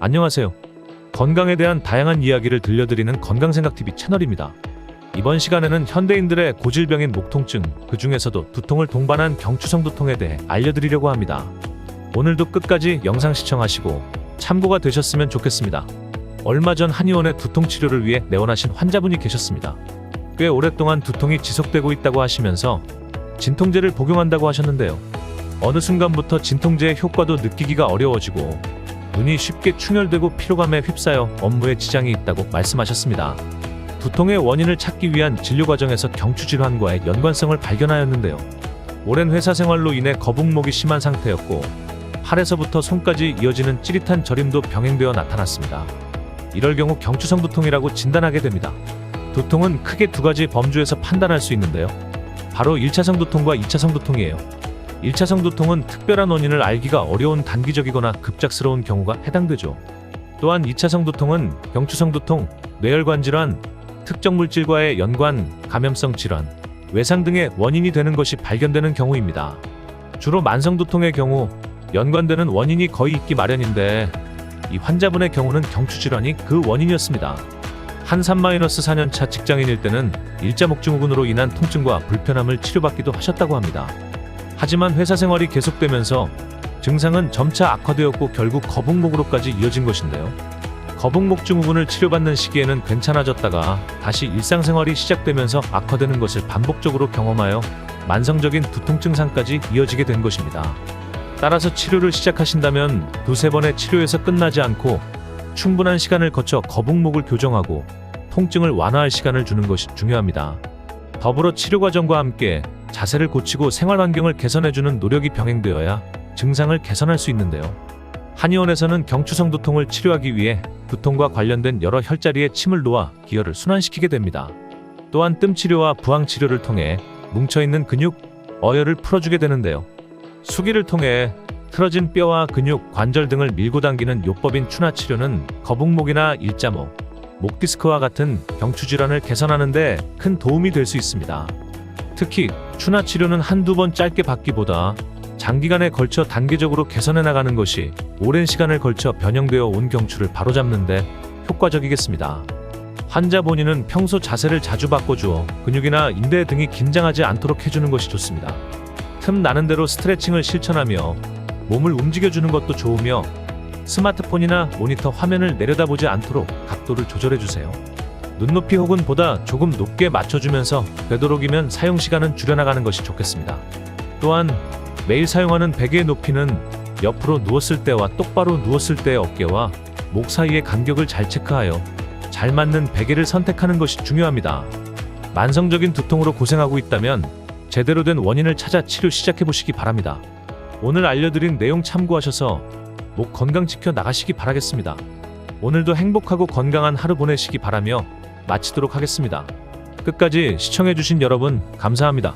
안녕하세요. 건강에 대한 다양한 이야기를 들려드리는 건강생각TV 채널입니다. 이번 시간에는 현대인들의 고질병인 목통증, 그 중에서도 두통을 동반한 경추성 두통에 대해 알려드리려고 합니다. 오늘도 끝까지 영상 시청하시고 참고가 되셨으면 좋겠습니다. 얼마 전 한의원에 두통 치료를 위해 내원하신 환자분이 계셨습니다. 꽤 오랫동안 두통이 지속되고 있다고 하시면서 진통제를 복용한다고 하셨는데요. 어느 순간부터 진통제의 효과도 느끼기가 어려워지고 눈이 쉽게 충혈되고 피로감에 휩싸여 업무에 지장이 있다고 말씀하셨습니다. 두통의 원인을 찾기 위한 진료 과정에서 경추 질환과의 연관성을 발견하였는데요. 오랜 회사 생활로 인해 거북목이 심한 상태였고 팔에서부터 손까지 이어지는 찌릿한 저림도 병행되어 나타났습니다. 이럴 경우 경추성 두통이라고 진단하게 됩니다. 두통은 크게 두 가지 범주에서 판단할 수 있는데요. 바로 1차성 두통과 2차성 두통이에요. 1차 성 두통은 특별한 원인을 알기가 어려운 단기적이거나 급작스러운 경우가 해당되죠. 또한 2차 성 두통은 경추성 두통, 뇌혈관 질환, 특정 물질과의 연관, 감염성 질환, 외상 등의 원인이 되는 것이 발견되는 경우입니다. 주로 만성 두통의 경우 연관되는 원인이 거의 있기 마련인데 이 환자분의 경우는 경추 질환이 그 원인이었습니다. 한 3-4년차 직장인일 때는 일자목증후군으로 인한 통증과 불편함을 치료받기도 하셨다고 합니다. 하지만 회사 생활이 계속되면서 증상은 점차 악화되었고 결국 거북목으로까지 이어진 것인데요. 거북목 증후군을 치료받는 시기에는 괜찮아졌다가 다시 일상생활이 시작되면서 악화되는 것을 반복적으로 경험하여 만성적인 두통 증상까지 이어지게 된 것입니다. 따라서 치료를 시작하신다면 두세 번의 치료에서 끝나지 않고 충분한 시간을 거쳐 거북목을 교정하고 통증을 완화할 시간을 주는 것이 중요합니다. 더불어 치료 과정과 함께 자세를 고치고 생활 환경을 개선해주는 노력이 병행되어야 증상을 개선할 수 있는데요. 한의원에서는 경추성 두통을 치료하기 위해 두통과 관련된 여러 혈자리에 침을 놓아 기혈을 순환시키게 됩니다. 또한 뜸 치료와 부항 치료를 통해 뭉쳐있는 근육, 어혈을 풀어주게 되는데요. 수기를 통해 틀어진 뼈와 근육, 관절 등을 밀고 당기는 요법인 추나 치료는 거북목이나 일자목, 목 디스크와 같은 경추 질환을 개선하는 데 큰 도움이 될 수 있습니다. 특히 추나 치료는 한두 번 짧게 받기보다 장기간에 걸쳐 단계적으로 개선해 나가는 것이 오랜 시간을 걸쳐 변형되어 온 경추를 바로잡는데 효과적이겠습니다. 환자 본인은 평소 자세를 자주 바꿔주어 근육이나 인대 등이 긴장하지 않도록 해주는 것이 좋습니다. 틈 나는 대로 스트레칭을 실천하며 몸을 움직여주는 것도 좋으며 스마트폰이나 모니터 화면을 내려다보지 않도록 각도를 조절해주세요. 눈높이 혹은 보다 조금 높게 맞춰주면서 되도록이면 사용 시간은 줄여나가는 것이 좋겠습니다. 또한 매일 사용하는 베개의 높이는 옆으로 누웠을 때와 똑바로 누웠을 때의 어깨와 목 사이의 간격을 잘 체크하여 잘 맞는 베개를 선택하는 것이 중요합니다. 만성적인 두통으로 고생하고 있다면 제대로 된 원인을 찾아 치료 시작해 보시기 바랍니다. 오늘 알려드린 내용 참고하셔서 목 건강 지켜 나가시기 바라겠습니다. 오늘도 행복하고 건강한 하루 보내시기 바라며 마치도록 하겠습니다. 끝까지 시청해주신 여러분 감사합니다.